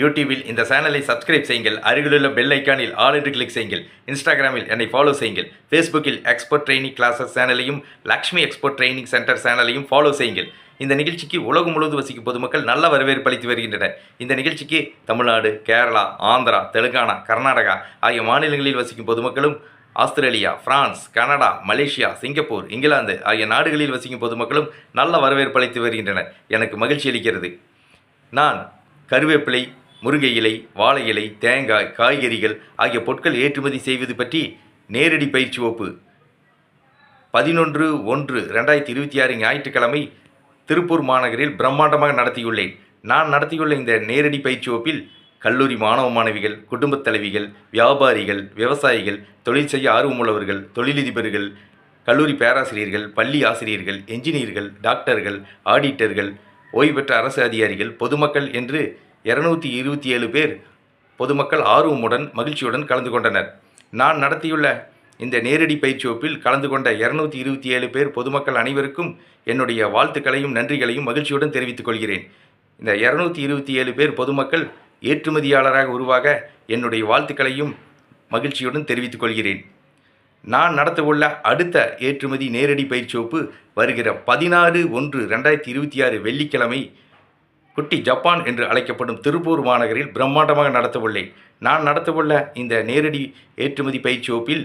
யூடியூபில் இந்த சேனலை சப்ஸ்கிரைப் செய்யுங்கள். அருகிலுள்ள பெல் ஐக்கானில் ஆல் என்று கிளிக் செய்யுங்கள். இன்ஸ்டாகிராமில் என்னை ஃபாலோ செய்யுங்கள். ஃபேஸ்புக்கில் எக்ஸ்போர்ட் ட்ரைனிங் கிளாஸஸ் சேனலையும் லக்ஷ்மி எக்ஸ்போர்ட் ட்ரைனிங் சென்டர் சேனலையும் ஃபாலோ செய்யுங்கள். இந்த நிகழ்ச்சிக்கு உலகம் முழுவதும் வசிக்கும் பொதுமக்கள் நல்ல வரவேற்பு அளித்து வருகின்றனர். இந்த நிகழ்ச்சிக்கு தமிழ்நாடு கேரளா ஆந்திரா தெலுங்கானா கர்நாடகா ஆகிய மாநிலங்களில் வசிக்கும் பொதுமக்களும் Australia France Canada Malaysia Singapore England ஆகிய நாடுகளில் வசிக்கும் பொதுமக்களும் நல்ல வரவேற்பு அளித்து வருகின்றனர். எனக்கு மகிழ்ச்சி அளிக்கிறது. நான் கருவேப்பிலை முருங்கை இலை வாழை இலை தேங்காய் காய்கறிகள் ஆகிய பொருட்கள் ஏற்றுமதி செய்வது பற்றி நேரடி பயிற்சி வகுப்பு. பதினொன்று ஒன்று ரெண்டாயிரத்தி இருபத்தி ஆறு ஞாயிற்றுக்கிழமை திருப்பூர் மாநகரில் பிரம்மாண்டமாக நடத்தியுள்ளேன். நான் நடத்தியுள்ள இந்த நேரடி பயிற்சி வகுப்பில் கல்லூரி மாணவ மாணவிகள் குடும்பத் தலைவிகள் வியாபாரிகள் விவசாயிகள் தொழில் செய்ய ஆர்வமுள்ளவர்கள் தொழிலதிபர்கள் கல்லூரி பேராசிரியர்கள் பள்ளி ஆசிரியர்கள் என்ஜினியர்கள் டாக்டர்கள் ஆடிட்டர்கள் ஓய்வு பெற்ற அரசு அதிகாரிகள் பொதுமக்கள் என்று இருநூத்தி இருபத்தி ஏழு பேர் பொதுமக்கள் ஆர்வமுடன் மகிழ்ச்சியுடன் கலந்து கொண்டனர். நான் நடத்தியுள்ள இந்த நேரடி பயிற்சி வகுப்பில் கலந்து கொண்ட இருநூத்தி இருபத்தி ஏழு பேர் பொதுமக்கள் அனைவருக்கும் என்னுடைய வாழ்த்துக்களையும் நன்றிகளையும் மகிழ்ச்சியுடன் தெரிவித்துக் கொள்கிறேன். இந்த இருநூத்தி இருபத்தி ஏழு பேர் பொதுமக்கள் ஏற்றுமதியாளராக உருவாக என்னுடைய வாழ்த்துக்களையும் மகிழ்ச்சியுடன் தெரிவித்துக் கொள்கிறேன். நான் நடத்தவுள்ள அடுத்த ஏற்றுமதி நேரடி பயிற்சி வகுப்பு வருகிற பதினாறு ஒன்று ரெண்டாயிரத்தி இருபத்தி ஆறு வெள்ளிக்கிழமை குட்டி ஜப்பான் என்று அழைக்கப்படும் திருப்பூர் மாநகரில் பிரம்மாண்டமாக நடத்தவுள்ளேன் நான் நடத்தவுள்ள இந்த நேரடி ஏற்றுமதி பயிற்சி வகுப்பில்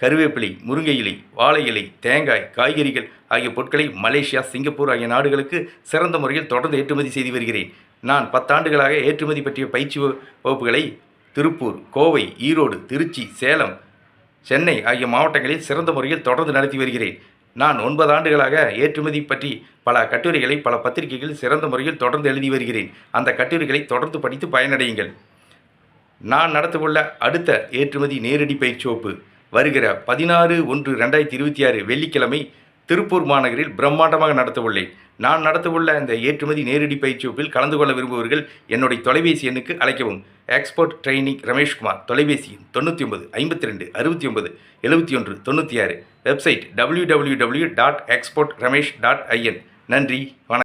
கருவேப்பிலை முருங்கை இலை வாழை இலை தேங்காய் காய்கறிகள் ஆகிய பொருட்களை மலேசியா சிங்கப்பூர் ஆகிய நாடுகளுக்கு சிறந்த முறையில் தொடர்ந்து ஏற்றுமதி செய்து வருகிறேன். நான் பத்தாண்டுகளாக ஏற்றுமதி பற்றிய பயிற்சி வகுப்புகளை திருப்பூர் கோவை ஈரோடு திருச்சி சேலம் சென்னை ஆகிய மாவட்டங்களில் சிறந்த முறையில் தொடர்ந்து நடத்தி வருகிறேன். நான் ஒன்பது ஆண்டுகளாக ஏற்றுமதி பற்றி பல கட்டுரைகளை பல பத்திரிகைகளில் சிறந்த முறையில் தொடர்ந்து எழுதி வருகிறேன். அந்த கட்டுரைகளை தொடர்ந்து படித்து பயனடையுங்கள். நான் நடத்தவுள்ள அடுத்த ஏற்றுமதி நேரடி பயிற்சி வகுப்பு வருகிற பதினாறு ஒன்று ரெண்டாயிரத்தி இருபத்தி ஆறு வெள்ளிக்கிழமை திருப்பூர் மாநகரில் பிரம்மாண்டமாக நடத்தவுள்ளேன். நான் நடத்தவுள்ள இந்த ஏற்றுமதி நேரடி பயிற்சி வகுப்பில் கலந்து கொள்ள விரும்புபவர்கள் என்னுடைய தொலைபேசி எண்ணுக்கு அழைக்கவும். எக்ஸ்போர்ட் ட்ரைனிங் ரமேஷ்குமார் தொலைபேசி எண் தொண்ணூற்றி ஒன்பது ஐம்பத்தி ரெண்டு அறுபத்தி ஒன்பது எழுபத்தி ஒன்று தொண்ணூற்றி ஆறு. Website W W W dot export Ramesh dot IN நன்றி வணக்கம்.